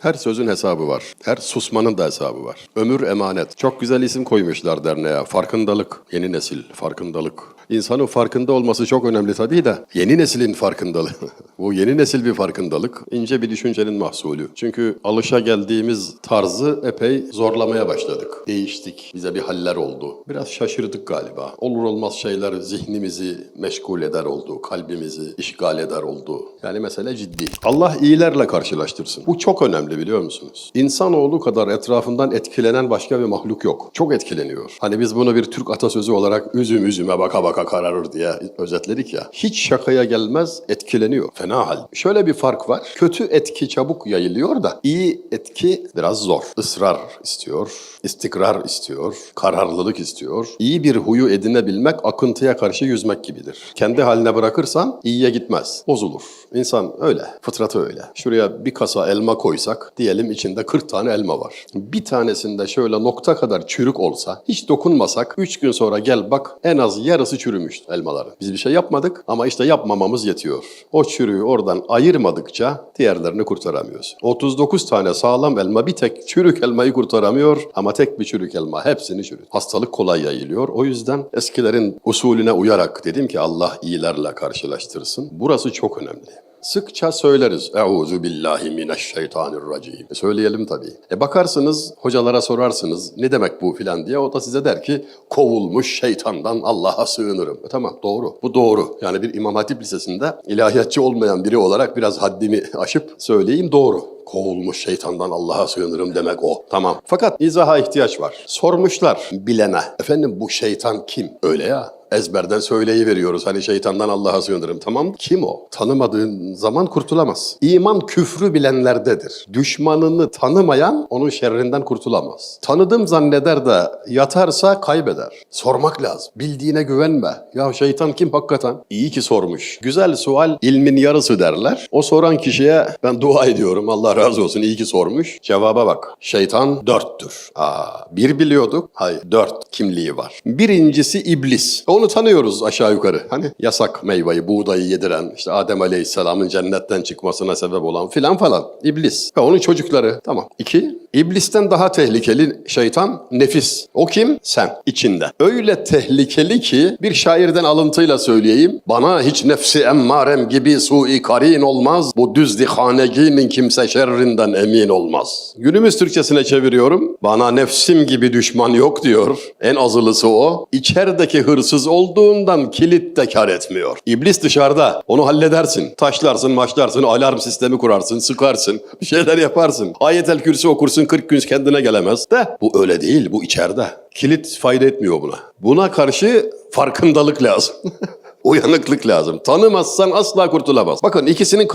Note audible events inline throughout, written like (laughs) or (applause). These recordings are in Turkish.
Her sözün hesabı var. Her susmanın da hesabı var. Ömür emanet. Çok güzel isim koymuşlar derneğe. Farkındalık. Yeni nesil farkındalık. İnsanın farkında olması çok önemli tabii de yeni neslin farkındalığı. (laughs) Bu yeni nesil bir farkındalık. ince bir düşüncenin mahsulü. Çünkü alışa geldiğimiz tarzı epey zorlamaya başladık. Değiştik. Bize bir haller oldu. Biraz şaşırdık galiba. Olur olmaz şeyler zihnimizi meşgul eder oldu. Kalbimizi işgal eder oldu. Yani mesele ciddi. Allah iyilerle karşılaştırsın. Bu çok önemli biliyor musunuz? İnsanoğlu kadar etrafından etkilenen başka bir mahluk yok. Çok etkileniyor. Hani biz bunu bir Türk atasözü olarak üzüm üzüme baka baka kararır diye özetledik ya. Hiç şakaya gelmez etkileniyor. Fena hal. Şöyle bir fark var. Kötü etki çabuk yayılıyor da iyi etki biraz zor. Israr istiyor, istikrar istiyor, kararlılık istiyor. İyi bir huyu edinebilmek akıntıya karşı yüzmek gibidir. Kendi haline bırakırsan iyiye gitmez. Bozulur. İnsan öyle. Fıtratı öyle. Şuraya bir kasa elma koysak diyelim içinde 40 tane elma var. Bir tanesinde şöyle nokta kadar çürük olsa hiç dokunmasak 3 gün sonra gel bak en az yarısı çürümüş elmaların. Biz bir şey yapmadık ama işte yapmamamız yetiyor. O çürüğü oradan ayırmadıkça diğerlerini kurtaramıyoruz. 39 tane sağlam elma bir tek çürük elmayı kurtaramıyor ama tek bir çürük elma hepsini çürüt. Hastalık kolay yayılıyor. O yüzden eskilerin usulüne uyarak dedim ki Allah iyilerle karşılaştırsın. Burası çok önemli. Sıkça söyleriz. Euzu billahi mineşşeytanirracim. E söyleyelim tabii. E bakarsınız, hocalara sorarsınız ne demek bu filan diye. O da size der ki kovulmuş şeytandan Allah'a sığınırım. E tamam doğru. Bu doğru. Yani bir İmam Hatip Lisesi'nde ilahiyatçı olmayan biri olarak biraz haddimi aşıp söyleyeyim doğru kovulmuş şeytandan Allah'a sığınırım demek o. Tamam. Fakat izaha ihtiyaç var. Sormuşlar bilene. Efendim bu şeytan kim? Öyle ya. Ezberden söyleyiveriyoruz. Hani şeytandan Allah'a sığınırım. Tamam kim o? Tanımadığın zaman kurtulamaz. İman küfrü bilenlerdedir. Düşmanını tanımayan onun şerrinden kurtulamaz. Tanıdım zanneder de yatarsa kaybeder. Sormak lazım. Bildiğine güvenme. Ya şeytan kim hakikaten? İyi ki sormuş. Güzel sual ilmin yarısı derler. O soran kişiye ben dua ediyorum. Allah razı olsun iyi ki sormuş. Cevaba bak. Şeytan dörttür. Aa, bir biliyorduk. Hayır dört kimliği var. Birincisi iblis. Onu tanıyoruz aşağı yukarı. Hani yasak meyveyi, buğdayı yediren, işte Adem Aleyhisselam'ın cennetten çıkmasına sebep olan filan falan. İblis. Ve onun çocukları. Tamam. İki, iblisten daha tehlikeli şeytan nefis. O kim? Sen. içinde. Öyle tehlikeli ki bir şairden alıntıyla söyleyeyim. Bana hiç nefsi emmarem gibi sui karin olmaz. Bu düzdi haneginin kimse şerrinden emin olmaz. Günümüz Türkçesine çeviriyorum. Bana nefsim gibi düşman yok diyor. En azılısı o. İçerideki hırsız olduğundan kilit de kar etmiyor. İblis dışarıda. Onu halledersin. Taşlarsın, maçlarsın, alarm sistemi kurarsın, sıkarsın. Bir şeyler yaparsın. Ayetel kürsü okursun 40 gün kendine gelemez. De bu öyle değil. Bu içeride. Kilit fayda etmiyor buna. Buna karşı farkındalık lazım. (laughs) Uyanıklık lazım. Tanımazsan asla kurtulamaz. Bakın ikisinin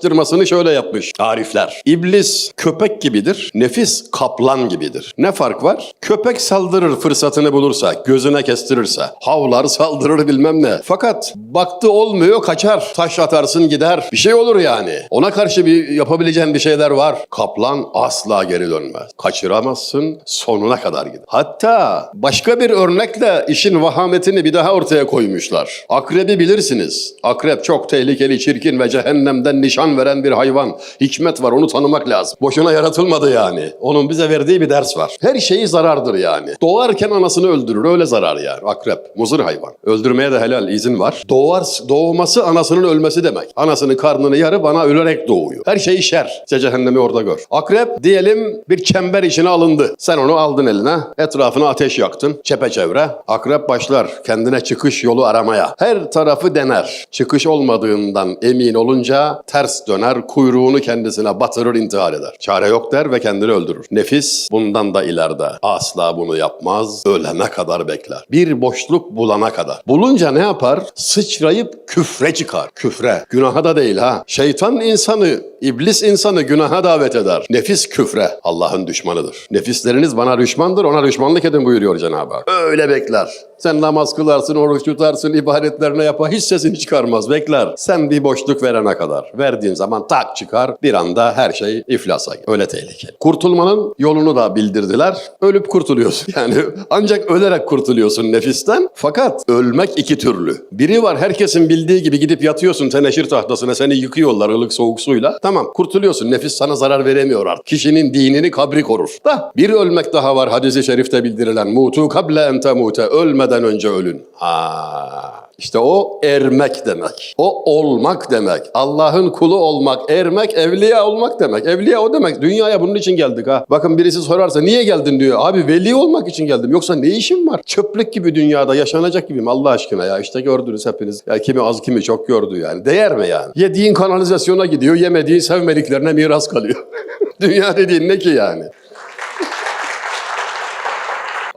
karşılaştırmasını şöyle yapmış tarifler. İblis köpek gibidir, nefis kaplan gibidir. Ne fark var? Köpek saldırır fırsatını bulursa, gözüne kestirirse. Havlar saldırır bilmem ne. Fakat baktı olmuyor kaçar. Taş atarsın gider. Bir şey olur yani. Ona karşı bir yapabileceğin bir şeyler var. Kaplan asla geri dönmez. Kaçıramazsın sonuna kadar gider. Hatta başka bir örnekle işin vahametini bir daha ortaya koymuşlar. Akrebi bilirsiniz. Akrep çok tehlikeli, çirkin ve cehennemden nişan veren bir hayvan. Hikmet var onu tanımak lazım. Boşuna yaratılmadı yani. Onun bize verdiği bir ders var. Her şeyi zarardır yani. Doğarken anasını öldürür öyle zarar yani. Akrep, muzır hayvan. Öldürmeye de helal izin var. Doğar, doğması anasının ölmesi demek. Anasının karnını yarı bana ölerek doğuyor. Her şey şer. İşte cehennemi orada gör. Akrep diyelim bir çember içine alındı. Sen onu aldın eline. Etrafına ateş yaktın. Çepeçevre. Akrep başlar kendine çıkış yolu aramaya. Her tarafı dener. Çıkış olmadığından emin olunca ters döner, kuyruğunu kendisine batırır, intihar eder. Çare yok der ve kendini öldürür. Nefis bundan da ileride. Asla bunu yapmaz, ölene kadar bekler. Bir boşluk bulana kadar. Bulunca ne yapar? Sıçrayıp küfre çıkar. Küfre. Günaha da değil ha. Şeytan insanı, iblis insanı günaha davet eder. Nefis küfre. Allah'ın düşmanıdır. Nefisleriniz bana düşmandır, ona düşmanlık edin buyuruyor Cenab-ı Hak. Öyle bekler. Sen namaz kılarsın, oruç tutarsın, ibadetlerine yapar, hiç sesini çıkarmaz, bekler. Sen bir boşluk verene kadar. Verdin dediğin zaman tak çıkar bir anda her şey iflasa. Öyle tehlikeli. Kurtulmanın yolunu da bildirdiler. Ölüp kurtuluyorsun. (laughs) Yani ancak ölerek kurtuluyorsun nefisten. Fakat ölmek iki türlü. Biri var herkesin bildiği gibi gidip yatıyorsun teneşir tahtasına seni yıkıyorlar ılık soğuk suyla. Tamam kurtuluyorsun. Nefis sana zarar veremiyor artık. Kişinin dinini kabri korur. Da bir ölmek daha var hadisi şerifte bildirilen. Mutu kable en temute. Ölmeden önce ölün. Ha. İşte o ermek demek. O olmak demek. Allah'ın kulu olmak, ermek, evliya olmak demek. Evliya o demek. Dünyaya bunun için geldik ha. Bakın birisi sorarsa niye geldin diyor. Abi veli olmak için geldim. Yoksa ne işim var? Çöplük gibi dünyada yaşanacak gibiyim Allah aşkına ya. İşte gördünüz hepiniz. Ya kimi az kimi çok gördü yani. Değer mi yani? Yediğin kanalizasyona gidiyor, yemediğin sevmediklerine miras kalıyor. (laughs) Dünya dediğin ne ki yani?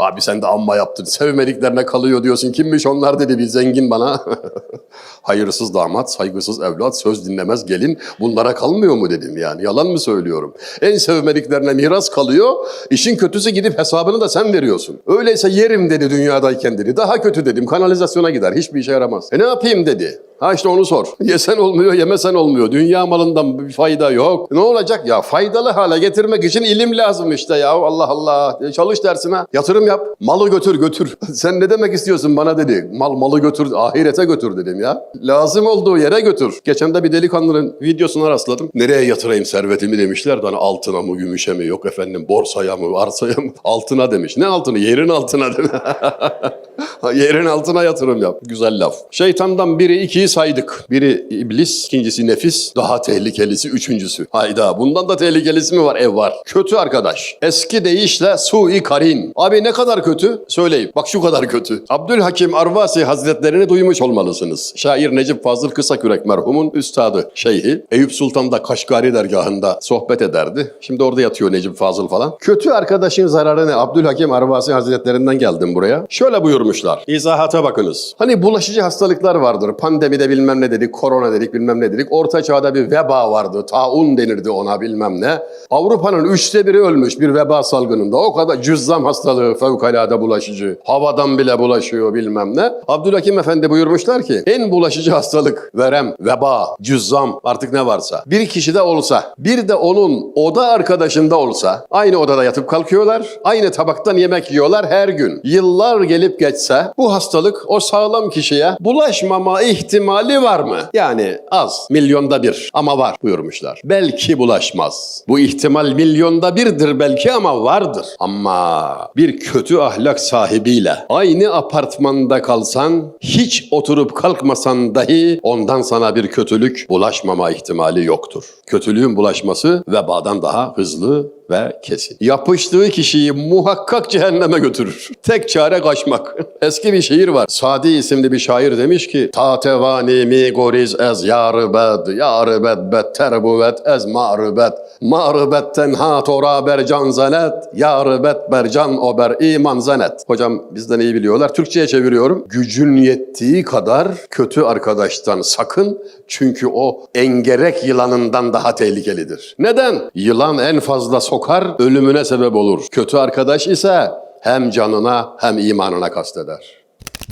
Abi sen de amma yaptın. Sevmediklerine kalıyor diyorsun. Kimmiş onlar dedi bir zengin bana. (laughs) Hayırsız damat, saygısız evlat, söz dinlemez gelin. Bunlara kalmıyor mu dedim yani. Yalan mı söylüyorum? En sevmediklerine miras kalıyor. İşin kötüsü gidip hesabını da sen veriyorsun. Öyleyse yerim dedi dünyadayken dedi. Daha kötü dedim. Kanalizasyona gider. Hiçbir işe yaramaz. E ne yapayım dedi. Ha işte onu sor. (laughs) Yesen olmuyor, yemesen olmuyor. Dünya malından bir fayda yok. Ne olacak ya? Faydalı hale getirmek için ilim lazım işte ya. Allah Allah. E, Çalış dersine. Yatırım yap. Malı götür götür. (laughs) Sen ne demek istiyorsun bana dedi. Mal malı götür, ahirete götür dedim ya. Lazım olduğu yere götür. Geçen de bir delikanlının videosuna rastladım. Nereye yatırayım servetimi demişler. de Hani altına mı, gümüşe mi, yok efendim borsaya mı, arsaya mı? (laughs) Altına demiş. Ne altını? Yerin altına demiş. Yerin altına yatırım yap. Güzel laf. Şeytandan biri ikiyi saydık. Biri iblis, ikincisi nefis, daha tehlikelisi üçüncüsü. Hayda bundan da tehlikelisi mi var? Ev var. Kötü arkadaş. Eski deyişle sui karin. Abi ne kadar kötü? Söyleyeyim. Bak şu kadar kötü. Abdülhakim Arvasi Hazretlerini duymuş olmalısınız. Şair Necip Fazıl Kısakürek merhumun üstadı, şeyhi. Eyüp Sultan da Kaşgari dergahında sohbet ederdi. Şimdi orada yatıyor Necip Fazıl falan. Kötü arkadaşın zararı ne? Abdülhakim Arvasi Hazretlerinden geldim buraya. Şöyle buyurmuşlar. İzahata bakınız. Hani bulaşıcı hastalıklar vardır. Pandemide bilmem ne dedik, korona dedik, bilmem ne dedik. Orta çağda bir veba vardı. Taun denirdi ona bilmem ne. Avrupa'nın üçte biri ölmüş bir veba salgınında. O kadar cüzzam hastalığı fevkalade bulaşıcı. Havadan bile bulaşıyor bilmem ne. Abdülhakim Efendi buyurmuşlar ki en bulaşıcı hastalık verem, veba, cüzzam artık ne varsa. Bir kişide olsa, bir de onun oda arkadaşında olsa aynı odada yatıp kalkıyorlar, aynı tabaktan yemek yiyorlar her gün. Yıllar gelip geçse bu hastalık o sağlam kişiye bulaşmama ihtimali var mı? Yani az, milyonda bir ama var buyurmuşlar. Belki bulaşmaz. Bu ihtimal milyonda birdir belki ama vardır. Ama bir kötü ahlak sahibiyle aynı apartmanda kalsan, hiç oturup kalkmasan dahi ondan sana bir kötülük bulaşmama ihtimali yoktur. Kötülüğün bulaşması vebadan daha hızlı ve kesin. Yapıştığı kişiyi muhakkak cehenneme götürür. Tek çare kaçmak. (laughs) Eski bir şiir var. Sadi isimli bir şair demiş ki Tatevani mi goriz ez yarıbed Yarıbed better buvet ez marıbed Marıbetten ha tora bercan zanet Yarıbed bercan ober iman zanet Hocam bizden iyi biliyorlar. Türkçe'ye çeviriyorum. Gücün yettiği kadar kötü arkadaştan sakın. Çünkü o engerek yılanından daha tehlikelidir. Neden? Yılan en fazla sokar, ölümüne sebep olur. Kötü arkadaş ise hem canına hem imanına kasteder.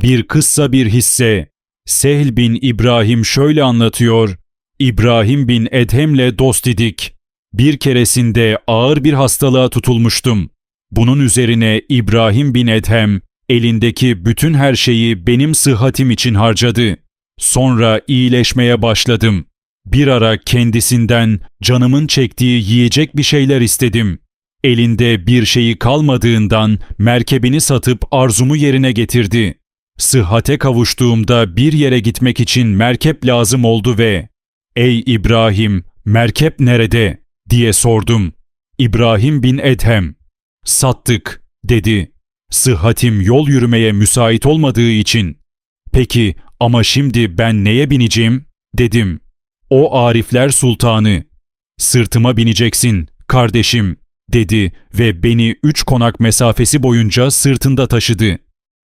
Bir kıssa bir hisse. Sehl bin İbrahim şöyle anlatıyor. İbrahim bin Edhem'le dost idik. Bir keresinde ağır bir hastalığa tutulmuştum. Bunun üzerine İbrahim bin Edhem elindeki bütün her şeyi benim sıhhatim için harcadı. Sonra iyileşmeye başladım. Bir ara kendisinden canımın çektiği yiyecek bir şeyler istedim. Elinde bir şeyi kalmadığından merkebini satıp arzumu yerine getirdi. Sıhhate kavuştuğumda bir yere gitmek için merkep lazım oldu ve ''Ey İbrahim, merkep nerede?'' diye sordum. İbrahim bin Edhem ''Sattık'' dedi. Sıhhatim yol yürümeye müsait olmadığı için. ''Peki ama şimdi ben neye bineceğim?'' dedim. O Arifler Sultanı. Sırtıma bineceksin kardeşim dedi ve beni üç konak mesafesi boyunca sırtında taşıdı.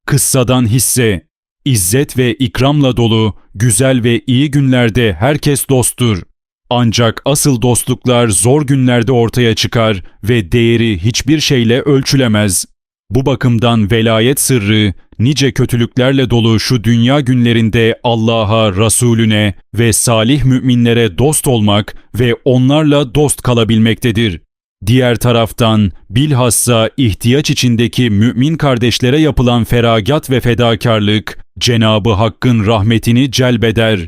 Kıssadan hisse, İzzet ve ikramla dolu, güzel ve iyi günlerde herkes dosttur. Ancak asıl dostluklar zor günlerde ortaya çıkar ve değeri hiçbir şeyle ölçülemez. Bu bakımdan velayet sırrı nice kötülüklerle dolu şu dünya günlerinde Allah'a, Resulüne ve salih müminlere dost olmak ve onlarla dost kalabilmektedir. Diğer taraftan bilhassa ihtiyaç içindeki mümin kardeşlere yapılan feragat ve fedakarlık Cenabı Hakk'ın rahmetini celbeder.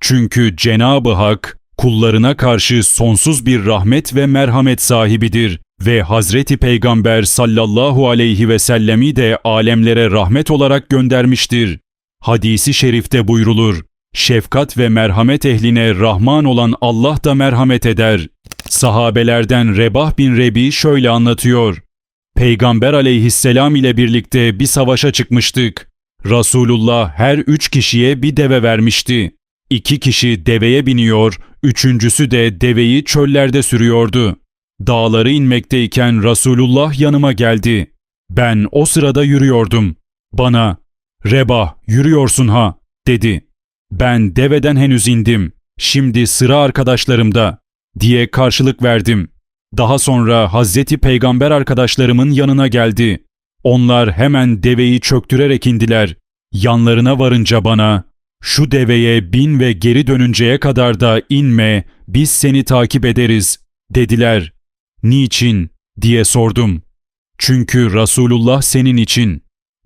Çünkü Cenabı Hak kullarına karşı sonsuz bir rahmet ve merhamet sahibidir ve Hazreti Peygamber sallallahu aleyhi ve sellemi de alemlere rahmet olarak göndermiştir. Hadisi şerifte buyrulur. Şefkat ve merhamet ehline Rahman olan Allah da merhamet eder. Sahabelerden Rebah bin Rebi şöyle anlatıyor. Peygamber aleyhisselam ile birlikte bir savaşa çıkmıştık. Resulullah her üç kişiye bir deve vermişti. İki kişi deveye biniyor, üçüncüsü de deveyi çöllerde sürüyordu. Dağları inmekteyken Resulullah yanıma geldi. Ben o sırada yürüyordum. Bana, Rebah yürüyorsun ha, dedi. Ben deveden henüz indim. Şimdi sıra arkadaşlarımda, diye karşılık verdim. Daha sonra Hazreti Peygamber arkadaşlarımın yanına geldi. Onlar hemen deveyi çöktürerek indiler. Yanlarına varınca bana, şu deveye bin ve geri dönünceye kadar da inme, biz seni takip ederiz, dediler. Niçin? diye sordum. Çünkü Resulullah senin için.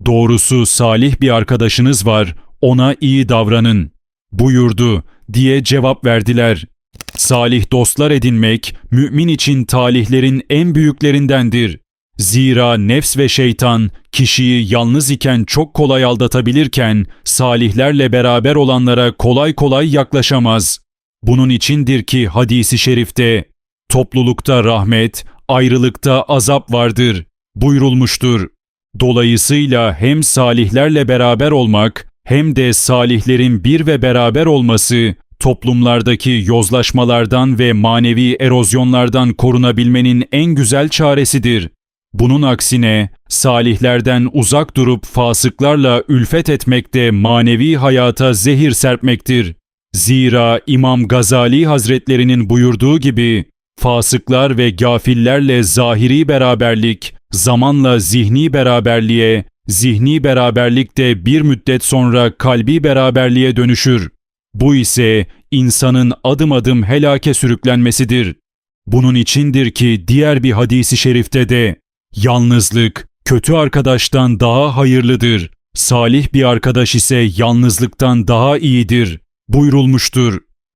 Doğrusu salih bir arkadaşınız var, ona iyi davranın. Buyurdu, diye cevap verdiler. Salih dostlar edinmek, mümin için talihlerin en büyüklerindendir. Zira nefs ve şeytan kişiyi yalnız iken çok kolay aldatabilirken salihlerle beraber olanlara kolay kolay yaklaşamaz. Bunun içindir ki hadisi şerifte toplulukta rahmet, ayrılıkta azap vardır buyurulmuştur. Dolayısıyla hem salihlerle beraber olmak hem de salihlerin bir ve beraber olması toplumlardaki yozlaşmalardan ve manevi erozyonlardan korunabilmenin en güzel çaresidir. Bunun aksine salihlerden uzak durup fasıklarla ülfet etmek de manevi hayata zehir serpmektir. Zira İmam Gazali Hazretlerinin buyurduğu gibi fasıklar ve gafillerle zahiri beraberlik zamanla zihni beraberliğe, zihni beraberlik de bir müddet sonra kalbi beraberliğe dönüşür. Bu ise insanın adım adım helake sürüklenmesidir. Bunun içindir ki diğer bir hadisi şerifte de yalnızlık kötü arkadaştan daha hayırlıdır. Salih bir arkadaş ise yalnızlıktan daha iyidir buyurulmuştur.